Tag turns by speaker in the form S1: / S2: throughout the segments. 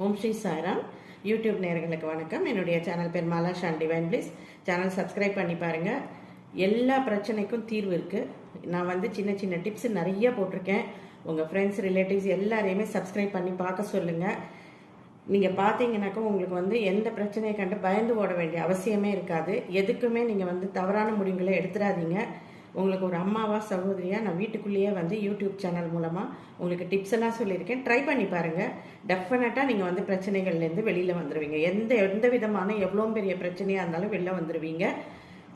S1: ஓம் Sri Sairam. YouTube நேர்களுக்கு வணக்கம். என்னுடைய சேனல் பேர் Mala Shan divine please. Channel subscribe பண்ணி பாருங்கள் எல்லா பிரச்சனைக்கும் தீர்வு இருக்குது நான் வந்து சின்ன சின்ன டிப்ஸ் நிறைய போட்டிருக்கேன். உங்கள் ஃப்ரெண்ட்ஸ் ரிலேட்டிவ்ஸ் எல்லாரையுமே சப்ஸ்கிரைப் பண்ணி பார்க்க சொல்லுங்கள் நீங்கள் பார்த்தீங்கன்னாக்கா உங்களுக்கு வந்து எந்த பிரச்சனையை கண்டு பயந்து ஓட வேண்டிய அவசியமே இருக்காது. எதுக்குமே நீங்கள் வந்து தவறான முடிவுகளை எடுத்துடாதீங்க. உங்களுக்கு ஒரு அம்மாவா சகோதரியா நான் வீட்டுக்குள்ளேயே வந்து யூடியூப் சேனல் மூலமாக உங்களுக்கு டிப்ஸ் எல்லாம் சொல்லியிருக்கேன். ட்ரை பண்ணி பாருங்கள் டெஃபினட்டாக நீங்கள் வந்து பிரச்சனைகள்லேருந்து வெளியில் வந்துடுவீங்க எந்த எந்த விதமான எவ்வளோ பெரிய பிரச்சனையாக இருந்தாலும் வெளில வந்துடுவீங்க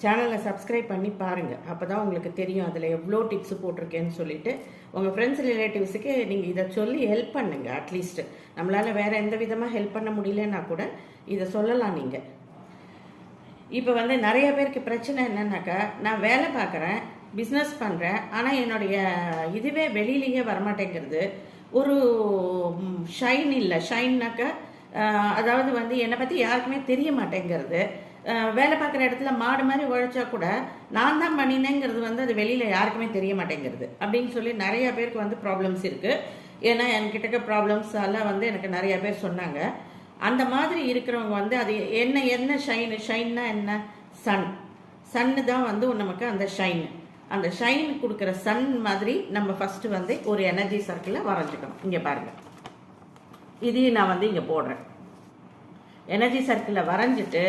S1: சேனலை சப்ஸ்கிரைப் பண்ணி பாருங்கள் அப்போ தான் உங்களுக்கு தெரியும் அதில் எவ்வளோ டிப்ஸ் போட்டிருக்கேன்னு சொல்லிட்டு. உங்கள் ஃப்ரெண்ட்ஸ் ரிலேட்டிவ்ஸுக்கு நீங்கள் இதை சொல்லி ஹெல்ப் பண்ணுங்கள் அட்லீஸ்ட் நம்மளால் வேறு எந்த விதமாக ஹெல்ப் பண்ண முடியலன்னா கூட இதை சொல்லலாம் நீங்கள் இப்போ வந்து நிறைய பேருக்கு பிரச்சனை என்னன்னாக்கா நான் வேலை பார்க்குறேன் பிஸ்னஸ் பண்ணுறேன் ஆனால் என்னுடைய இதுவே வெளியிலேயே வரமாட்டேங்கிறது. ஒரு ஷைன் இல்லை. ஷைன்னாக்கா அதாவது வந்து என்னை பற்றி யாருக்குமே தெரிய மாட்டேங்கிறது. வேலை பார்க்குற இடத்துல மாடு மாதிரி உழைச்சா கூட நான் தான் பண்ணினேங்கிறது வந்து அது வெளியில் யாருக்குமே தெரிய மாட்டேங்கிறது. அப்படின்னு சொல்லி நிறைய பேருக்கு வந்து ப்ராப்ளம்ஸ் இருக்குது ஏன்னா என்கிட்ட எல்லாம் வந்து எனக்கு நிறைய பேர் சொன்னாங்க. அந்த மாதிரி இருக்கிறவங்க வந்து அது என்ன என்ன ஷைனு ஷைன்னா என்ன? சன் சன்னு தான் வந்து நமக்கு அந்த ஷைனு அந்த ஷைன் கொடுக்குற சன் மாதிரி நம்ம ஃபஸ்ட்டு வந்து ஒரு எனர்ஜி சர்க்கிளை வரைஞ்சிக்கணும். இங்கே பாருங்கள் இதையும் நான் வந்து இங்கே போடுறேன். எனர்ஜி சர்க்கிளில் வரைஞ்சிட்டு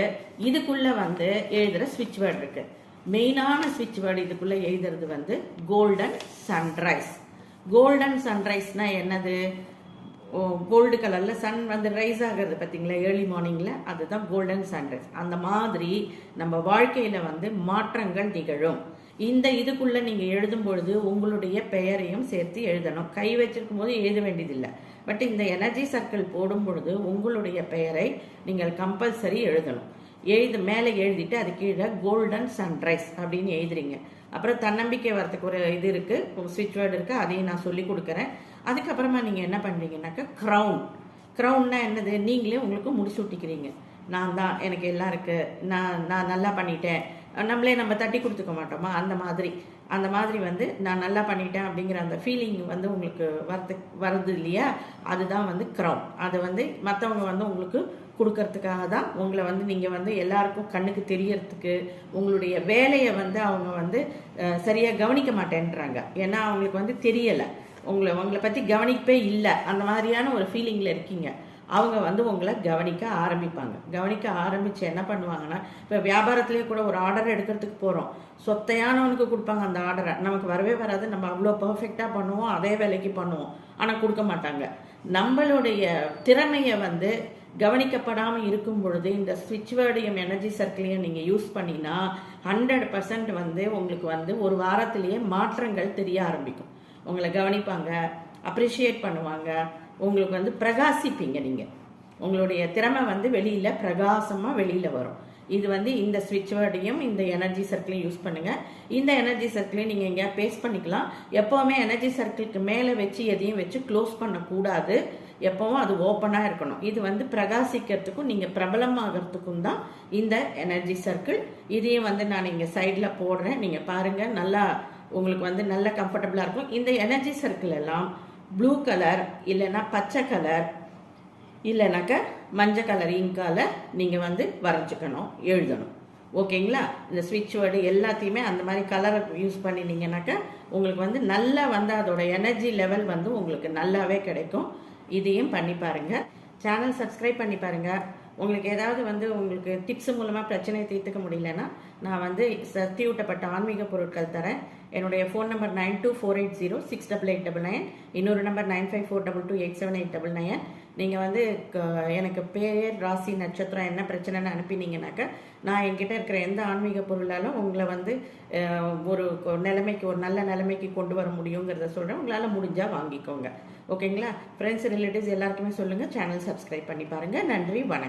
S1: இதுக்குள்ளே வந்து எழுதுகிற ஸ்விட்ச் வேர்டு இருக்குது மெயினான ஸ்விட்ச் வேர்டு இதுக்குள்ளே எழுதுறது வந்து கோல்டன் சன்ரைஸ் கோல்டன் சன்ரைஸ்னால் என்னது? கோல்டு கலரில் சன் வந்து ரைஸ் ஆகிறது பார்த்தீங்களா? ஏர்லி மார்னிங்கில் அதுதான் கோல்டன் சன்ரைஸ் அந்த மாதிரி நம்ம வாழ்க்கையில் வந்து மாற்றங்கள் நிகழும். இந்த இதுக்குள்ளே நீங்கள் எழுதும் பொழுது உங்களுடைய பெயரையும் சேர்த்து எழுதணும். கை வச்சிருக்கும் போது எழுத வேண்டியதில்லை. பட் இந்த எனர்ஜி சர்க்கிள் போடும் பொழுது உங்களுடைய பெயரை நீங்கள் கம்பல்சரி எழுதணும். எழுது மேலே எழுதிட்டு அது கீழே கோல்டன் சன்ரைஸ் அப்படின்னு எழுதுறீங்க. அப்புறம் தன்னம்பிக்கை வரத்துக்கு ஒரு இது இருக்குது ஸ்விட்ச் வேர்டு இருக்குது அதையும் நான் சொல்லி கொடுக்குறேன். அதுக்கப்புறமா நீங்கள் என்ன பண்ணுறீங்கன்னாக்கா க்ரௌன் க்ரௌன்னா என்னது? நீங்களே உங்களுக்கு முடிசூட்டிக்கிறீங்க. நான் தான் எனக்கு எல்லாம் இருக்குது நான் நான் நல்லா பண்ணிட்டேன். நம்மளே நம்ம தட்டி கொடுத்துக்க மாட்டோமா? அந்த மாதிரி. அந்த மாதிரி வந்து நான் நல்லா பண்ணிட்டேன் அப்படிங்கிற அந்த ஃபீலிங் வந்து உங்களுக்கு வரது வருது இல்லையா? அதுதான் வந்து க்ரௌன் அது வந்து மற்றவங்க வந்து உங்களுக்கு கொடுக்கறதுக்காக தான் உங்களை வந்து நீங்கள் வந்து எல்லாருக்கும் கண்ணுக்கு தெரியறதுக்கு உங்களுடைய வேலையை வந்து அவங்க வந்து சரியாக கவனிக்க மாட்டேன்றாங்க. ஏன்னா அவங்களுக்கு வந்து தெரியலை. உங்களை உங்களை பற்றி கவனிப்பே இல்லை. அந்த மாதிரியான ஒரு ஃபீலிங்கில் இருக்கீங்க. அவங்க வந்து உங்களை கவனிக்க ஆரம்பிப்பாங்க. கவனிக்க ஆரம்பித்து என்ன பண்ணுவாங்கன்னா இப்போ வியாபாரத்துலேயே கூட ஒரு ஆர்டர் எடுக்கிறதுக்கு போகிறோம் சொத்தையானவனுக்கு கொடுப்பாங்க அந்த ஆர்டரை நமக்கு வரவே வராது. நம்ம அவ்வளோ பர்ஃபெக்டாக பண்ணுவோம். அதே வேலைக்கு பண்ணுவோம். ஆனால் கொடுக்க மாட்டாங்க. நம்மளுடைய திறமையை வந்து கவனிக்கப்படாமல் இருக்கும் பொழுது இந்த ஸ்விட்ச் வேர்டையும் எனர்ஜி சர்க்கிளையும் நீங்கள் யூஸ் பண்ணினா ஹண்ட்ரட் பர்சன்ட் வந்து உங்களுக்கு வந்து ஒரு வாரத்திலேயே மாற்றங்கள் தெரிய ஆரம்பிக்கும். உங்களை கவனிப்பாங்க அப்ரிஷியேட் பண்ணுவாங்க. உங்களுக்கு வந்து பிரகாசிப்பீங்க நீங்கள் உங்களுடைய திறமை வந்து வெளியில் பிரகாசமாக வெளியில் வரும். இது வந்து இந்த ஸ்விட்ச் வேர்டையும் இந்த எனர்ஜி சர்க்கிளையும் யூஸ் பண்ணுங்கள் இந்த எனர்ஜி சர்க்கிளையும் நீங்கள் எங்கேயா பேஸ்ட் பண்ணிக்கலாம். எப்போவுமே எனர்ஜி சர்க்கிளுக்கு மேலே வச்சு எதையும் வச்சு க்ளோஸ் பண்ணக்கூடாது. எப்போவும் அது ஓப்பனாக இருக்கணும். இது வந்து பிரகாசிக்கிறதுக்கும் நீங்கள் பிரபலமாகறதுக்கும் தான் இந்த எனர்ஜி சர்க்கிள் இதையும் வந்து நான் இங்கே சைடில் போடுறேன். நீங்கள் பாருங்கள் நல்லா உங்களுக்கு வந்து நல்ல கம்ஃபர்டபுளாக இருக்கும். இந்த எனர்ஜி சர்க்கிள் எல்லாம் ப்ளூ கலர் இல்லைன்னா பச்சை கலர் இல்லைனாக்கா மஞ்சள் கலர் இங்கால நீங்கள் வந்து வரைஞ்சிக்கணும் எழுதணும். ஓகேங்களா? இந்த ஸ்விட்ச் வேர்டு எல்லாத்தையுமே அந்த மாதிரி கலரை யூஸ் பண்ணினீங்கனாக்கா உங்களுக்கு வந்து நல்லா வந்து அதோட எனர்ஜி லெவல் வந்து உங்களுக்கு நல்லாவே கிடைக்கும். இதையும் பண்ணி பாருங்க. சேனல் சப்ஸ்கிரைப் பண்ணி பாருங்கள் உங்களுக்கு ஏதாவது வந்து உங்களுக்கு டிப்ஸ் மூலமாக பிரச்சனையை தீர்த்துக்க முடியலன்னா நான் வந்து சக்தியூட்டப்பட்ட ஆன்மீக பொருட்கள் தரேன். என்னுடைய phone number nine two four eight zero six double eight double nine இன்னொரு number nine five four double two eight seven eight double nine நீங்கள் வந்து க- எனக்கு பேர் ராசி நட்சத்திரம் என்ன பிரச்சனைன்னு அனுப்பினீங்கனாக்கா நான் என்கிட்ட இருக்கிற எந்த ஆன்மீக பொருளாலும் உங்களை வந்து ஒரு நிலைமைக்கு ஒரு நல்ல நிலைமைக்கு கொண்டு வர முடியுங்கிறத சொல்கிறேன் உங்களால் முடிஞ்சால் வாங்கிக்கோங்க. ஓகேங்களா? ஃப்ரெண்ட்ஸ் ரிலேட்டிவ்ஸ் எல்லாருக்குமே சொல்லுங்கள் சேனல் சப்ஸ்கிரைப் பண்ணி பாருங்கள் நன்றி வணக்கம்.